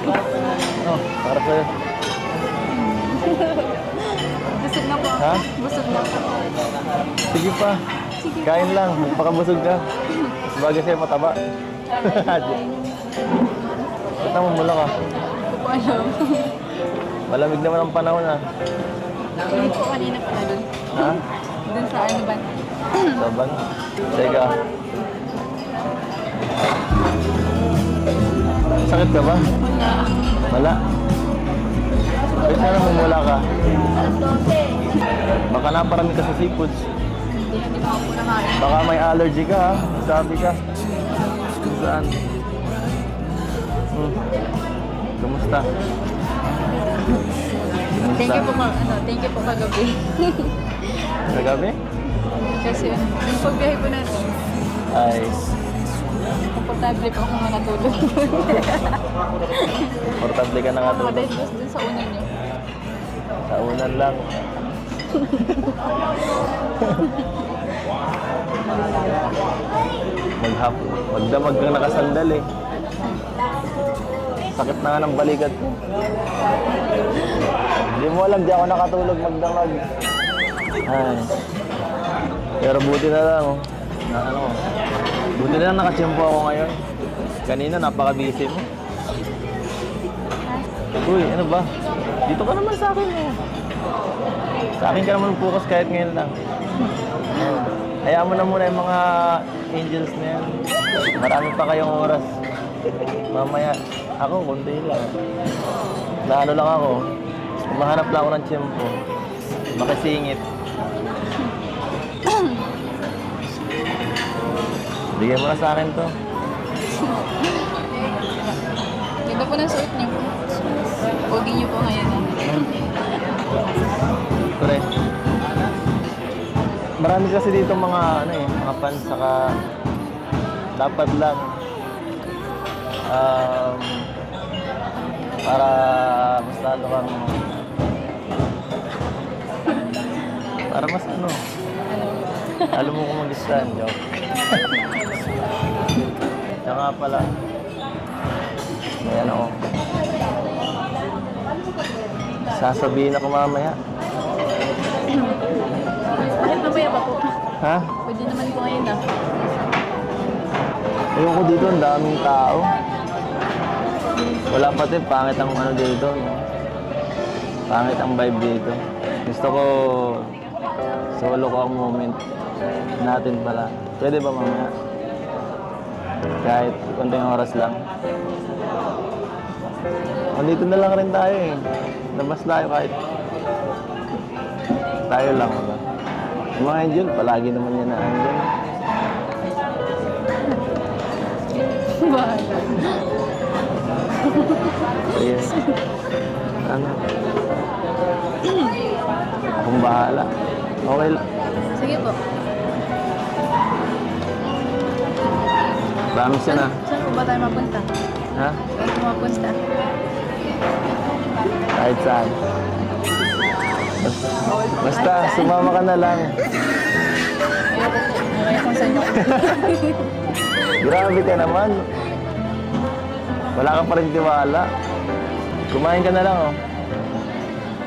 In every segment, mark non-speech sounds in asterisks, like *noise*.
Oh, para sa'yo. Busog na po. Ha? Busog na po. Sige pa. Kain lang. Magpakabusog ka. Bagay sa'yo mataba. Ba't naman mula ka? Hindi alam. Malamig naman ang panahon ah. Hindi po kanina pala dun. Ha? Dun sa ano ba? Saban? Teka. Sakit ka ba? Wala. Wala. Ba't na naman mula ka? Alas 12. Baka naparami ka sa seafoods. Baka may allergy ka ha? Sabi ka. Saan? Hmm. Kumusta? Kumusta? Thank you po ka, ano, thank you po kagabi. Kagabi? Kasi yung pagbiyahe ko na Ay, komportable po ako nga natulog. *laughs* portable ka na nga dahil just dun sa una niyo. Sa unan lang. Maghap, magdamag kang nakasandal eh. Sakit na nga ng balikat ko. Hindi mo alam, di ako nakatulog magdamag. Ay. Pero buti na lang, oh. Na, ano, buti na lang nakachimpo ako ngayon. Kanina, napaka-busy mo. Uy, ano ba? Dito ka naman sa akin eh. Sa akin ka naman focus kahit ngayon lang. Hayaan mo na muna yung mga angels na yan. Marami pa kayong oras. Mamaya, ako, kunti lang. Na ano lang ako, mahanap lang ako ng tiyempo. Makisingit. *clears throat* Bigyan mo na sa akin to. Ganda po ng suot niyo. Pogi niyo po ngayon. Correct. Marami kasi dito mga ano eh, mga fans saka dapat lang um, para mas lalo kang para mas ano alam mo kung mag-stand joke siya nga pala ayan ako sasabihin ako mamaya Bakit mamaya pa po? ha? Pwede naman po ngayon ah. Ayun ko dito, ang daming tao. Wala pati, pangit ang ano dito. No? Pangit ang vibe dito. Gusto ko solo ko ang moment natin pala. Pwede ba mamaya? Kahit konting oras lang. Nandito na lang rin tayo eh. Labas tayo kahit tayo lang ba? Yung mga angel, palagi naman yan na angel. Bahala. Yes. Ano? Akong bahala. Okay lang. Sige po. Promise yan ah. Saan po ba tayo mapunta? Ha? Saan po mapunta? Kahit saan. Bas- Basta, sumama ka na lang. Ayoko kung saan. *laughs* Grabe ka naman. Wala ka pa rin tiwala. Kumain ka na lang oh.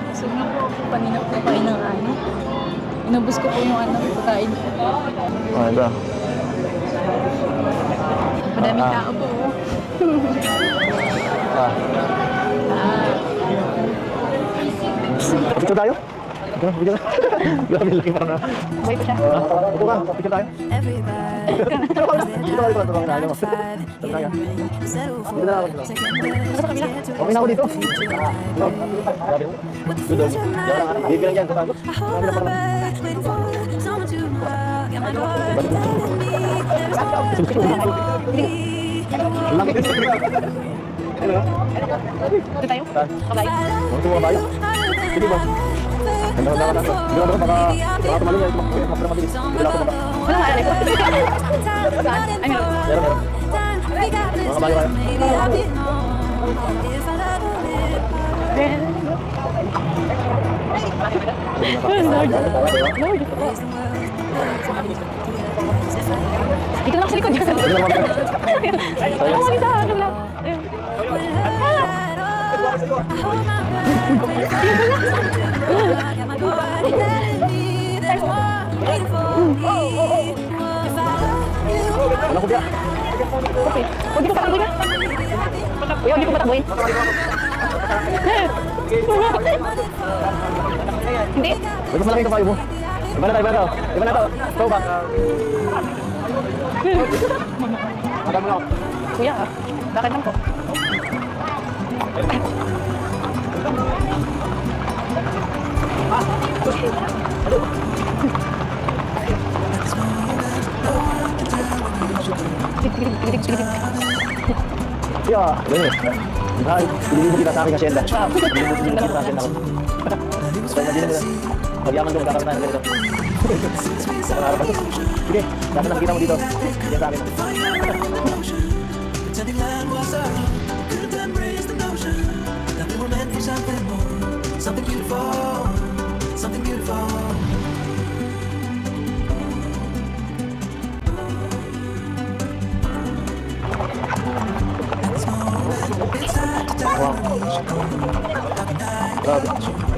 Busog na po ako. Kanina po kain ng ano. Inubos ko po yung ano, pagkain. Oh, ito. Madaming Ah. tao po. oh. Ah. Ah, Picture tayo? Ito, video na. Grabe, laki parang na. wait siya. Ah, Upo ka, picture tayo. Ito ka, ito ka, ito ka, ito ka, tayo. five, Ito tayo. Ito na, ito na. best. Okay na ako dito. Ah, Grabe. Lang, ano. Bibigyan dyan, tatanggap. I hold my breath, waiting for Ang laki. Ano? Ito tayo? Saan? Kabay. Gusto mo ba bayo? Sige ba? Ganda ka na Hindi ka baka baka tumali yan. Tumakbo mas mabilis. Hindi lang ako baka. Wala nga alam ko. Saan? Ay, meron. Meron, meron. Mga bayo kayo. Maybe I'll be known Dito lang sa likod. Lang mabilis. Ako mag-isa. Ano lang. Ayun. Will I hold my breath. Got my body telling me there's more waiting for me. If I love you, Okay. Huwag dito tatakbo niya. Kuya, hindi ko matakboy. Hindi. Uy, mas malaki ito kayo mo. Iba na tayo, iba na to. Iba na to. Go back. Madam lang. Kuya, bakit lang po? Yeah, ganun eh. Ay, ililibo kita sa akin kasi enda. Ililibo kita sa akin ako. So, madino mo na. Pag-yaman ko, magkakaroon tayo ng ganito. Pangarap ako. Sige, dapat nakikita mo dito. Yan sa akin. Pretending land was our own. Could have embraced the notion that we were meant for something more, something beautiful, something beautiful. Grabe.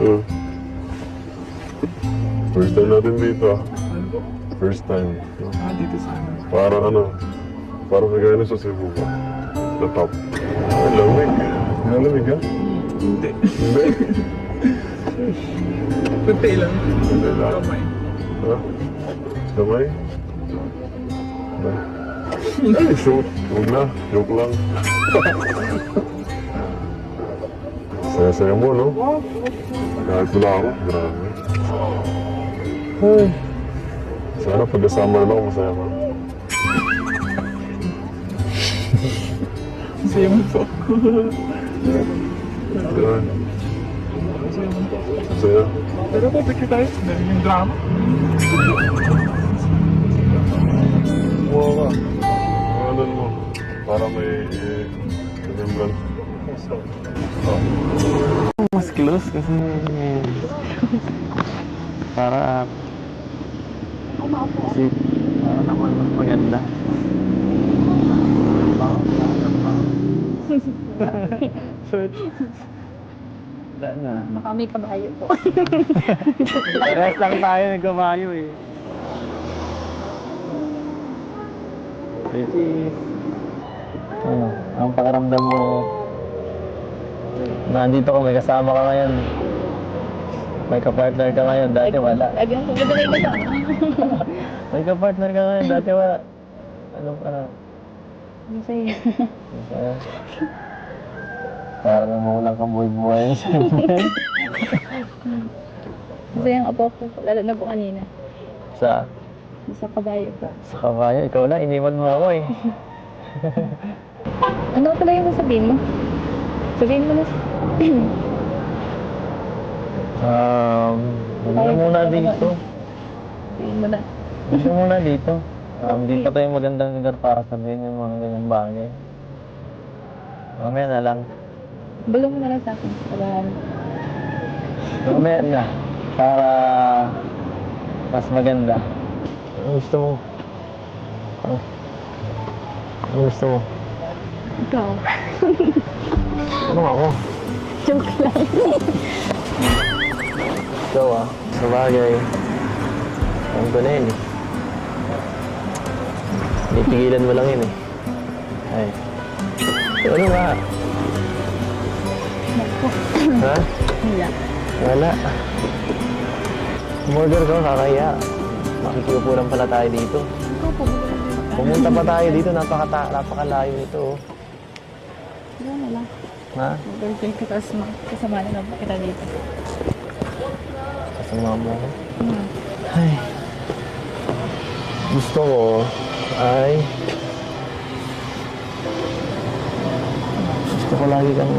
Oh. *laughs* First time natin dito ah. First time. Ah, dito sa ano. Parang ano, parang kagaya na sa Cebu ba? The top. Ay, lamig. Malamig ah. Hindi. Hindi. *laughs* Kunti lang. Hindi lang. Kamay. Ha? Kamay? Ay, shoot. Huwag na. Joke lang. *laughs* Saya-saya mo, no? Kahit wala ako. Grabe. Ay. Sana pagkasama na ako, masaya ka. *laughs* Masaya mo po. Yan. Masaya. Pero po, picture tayo. Dahil yung drama. Kumuha ka. Pangalan mo. Para may eh, remembrance. Mas close kasi para kasi para naman mas maganda. Wala na. Baka may kabayo po. Rest lang tayo nagkamayo eh. Kasi, ano, ang pakaramdam mo, nandito ka, may kasama ka ngayon. May kapartner ka ngayon, dati wala. Lagi ang ko May kapartner ka ngayon, dati wala. Ano pa na? Masaya. Masaya. Parang mamulang kang buhay-buhay. *laughs* Masaya ang apo ko. Lalo na po kanina. sa, Sa kabayo po. sa kabayo, ikaw na, iniwan mo ako eh. *laughs* Ano pala yung sasabihin mo? Sabihin mo na. Um, huwag na muna dito. Sabihin mo na. Huwag na muna dito. Um, dito tayo magandang lugar para sabihin yung mga ganyang bagay. Mamaya na lang. Bulong mo na lang sa akin. Para Mamaya na. Para mas maganda. Ano gusto mo? Ano, ano gusto mo? ikaw. *laughs* Ano ako? Joke lang. Ikaw ah. Sa bagay. Ang ko na yun eh. Pipigilan mo lang yun eh. Ay. Ano nga? ha? Wala. Wala. Umorder ko, kakaya. Makikiupo lang pala tayo dito. Pumunta pa tayo dito, napaka napakalayo nito. oh. Diyan na lang. Ha? Girlfriend ka, tapos ma- kasama na lang kita dito. Kasama mo. Hmm. Ay. Gusto ko ay gusto ko lagi kang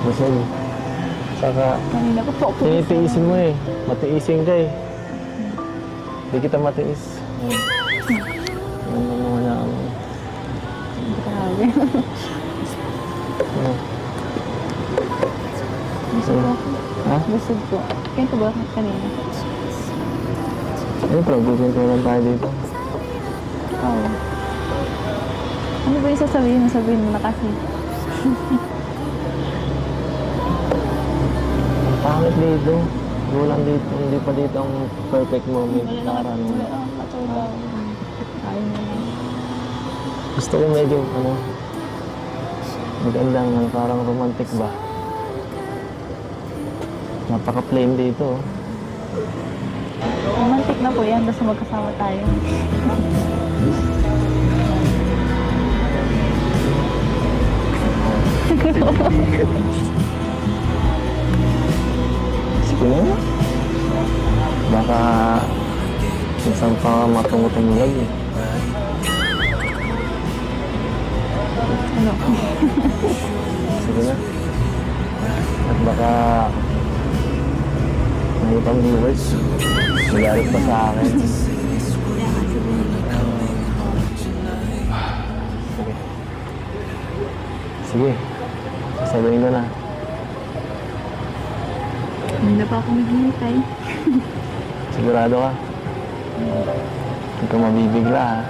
busog. Saka Kanina ko po ako. tinitiisin mo eh. Matiisin ka eh. Hindi kita matiis. Hmm. Ano mo na ako. Grabe. *laughs* Busog po. Ha? Busog po. Kaya ko ba kanina? Ano pa? Guguntulan tayo dito. Oo. Ano ba yung sasabihin mo? Sabihin mo na kasi. Ang pangit dito. Kulang dito. Hindi pa dito ang perfect moment. Nakaraan mo. Gusto ko medyo, ano, magandang, parang romantic ba? Napaka-plain dito. oh. Romantic na po yan. Basta magkasama tayo. Sige na. Baka minsan pa matungutong lag eh. Ano? Sige na. At baka may ibang viewers. Magalit pa sa akin. Sige. Sige. Sasabihin ko na. Hindi na pa ako naghihintay. *laughs* Sigurado ka? Hindi ka mabibigla ha.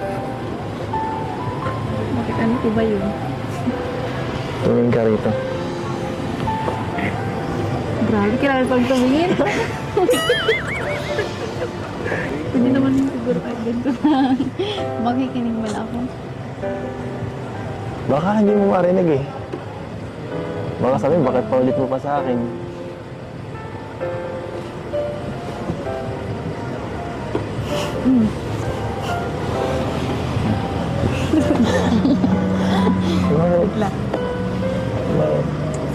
Bakit ano po ba yun? *laughs* Tumingin ka rito. Grabe, kailangan pag tumingin. *laughs* Hindi naman siguro kahit ganito lang. Makikinig man ako. Baka hindi mo marinig eh. Baka sabihin, bakit paulit mo pa sa akin? Bakit? Wait lang.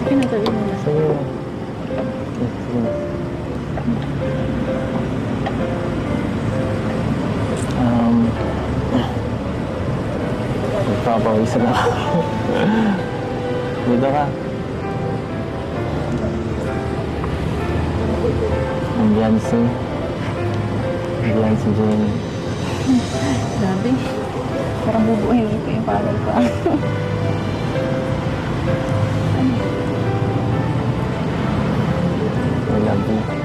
Sige na, sabihin mo na. Sige na. Sige na. Um, Nagpapawisan na ako. Dito ka. Nandiyan si... Nandiyan si Jenny. Grabe. Parang bubuhin ko yung palay ko. I love you.